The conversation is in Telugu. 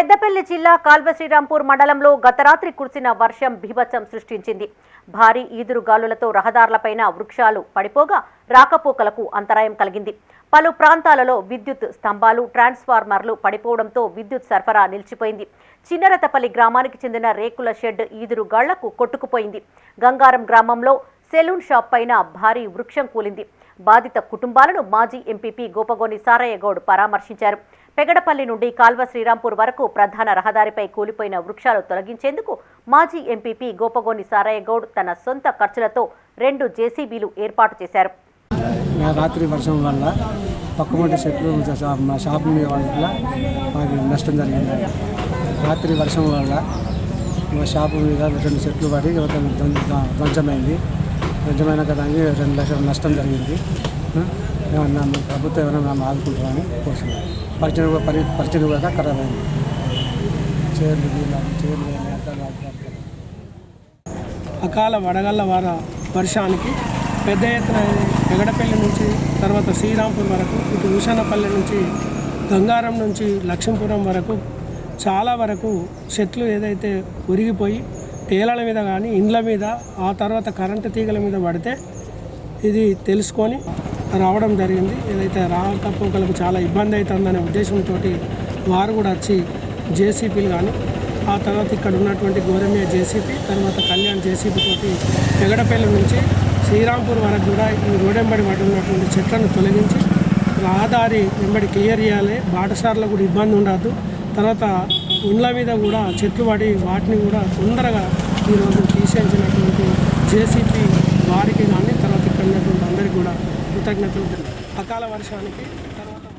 పెద్దపల్లి జిల్లా కాల్వ శ్రీరాంపూర్ మండలంలో గత రాత్రి కురిసిన వర్షం బీభత్సం సృష్టించింది. భారీ ఈదురు గాలులతో రహదారులపైన వృక్షాలు పడిపోగా రాకపోకలకు అంతరాయం కలిగింది. పలు ప్రాంతాలలో విద్యుత్ స్తంభాలు ట్రాన్స్ఫార్మర్లు పడిపోవడంతో విద్యుత్ సరఫరా నిలిచిపోయింది. చిన్నరతపల్లి గ్రామానికి చెందిన రేకుల షెడ్ ఈదురు గాళ్ళకు కొట్టుకుపోయింది. గంగారం గ్రామంలో సెలూన్ షాప్ పైన భారీ వృక్షం కూలింది. బాధిత కుటుంబాలను మాజీ ఎంపీపీ గోపగోని సారయ్యగౌడ్ పరామర్శించారు. పెగడపల్లి నుండి కాల్వ శ్రీరాంపూర్ వరకు ప్రధాన రహదారిపై కూలిపోయిన వృక్షాలు తొలగించేందుకు మాజీ ఎంపీపీ గోపగోని సారయ్యగౌడ్ తన సొంత ఖర్చులతో రెండు జేసీబీలు ఏర్పాటు చేశారు. నా రాత్రి వర్షం వల్ల పక్కమంటి చెట్లు మా షాప్ వల్ల మాకు నష్టం జరిగింది. రాత్రి వర్షం వల్ల మా షాపు మీద రెండు చెట్లు పడి ధ్వంసమైంది ధ్వంసమైన దానికి రెండు లక్షల నష్టం జరిగింది. ఏమన్నా ప్రభుత్వం ఏమైనా మేము ఆదుకుంటామని కోరుతున్నాం పరిచయం కూడా- పరి పరిచయం కూడా ఖరాబ్ అయింది చీరలు చీరలు అకాల వడగళ్ళ వార వర్షానికి పెద్ద ఎత్తున ఎగడపల్లి నుంచి తర్వాత శ్రీరాంపూర్ వరకు ఇటు ఉషానపల్లి నుంచి గంగారం నుంచి లక్ష్మీపురం వరకు చాలా వరకు చెట్లు ఏదైతే ఉరిగిపోయి తేలల మీద కానీ ఇండ్ల మీద ఆ తర్వాత కరెంటు తీగల మీద పడితే ఇది తెలుసుకొని రావడం జరిగింది. ఏదైతే రాకపోకలకు చాలా ఇబ్బంది అవుతుందనే ఉద్దేశంతో వారు కూడా వచ్చి జేసీపీలు కానీ ఆ తర్వాత ఇక్కడ ఉన్నటువంటి గోరమియ జేసీపీ తర్వాత కళ్యాణ్ జేసీపీ తోటి పెగడపల్లి నుంచి శ్రీరాంపూర్ వరకు కూడా ఈ రోడెంబడి పడి ఉన్నటువంటి చెట్లను తొలగించి రహదారి వెంబడి క్లియర్ చేయాలి. బాటసార్లకు కూడా ఇబ్బంది ఉండదు తర్వాత ఇండ్ల మీద కూడా చెట్లు పడి వాటిని కూడా తొందరగా ఈరోజు తీసేసినటువంటి జేసీపీ వారికి కానీ తర్వాత ఇక్కడ ఉన్నటువంటి అందరికీ కూడా కృతజ్ఞతలు అకాల వర్షానికి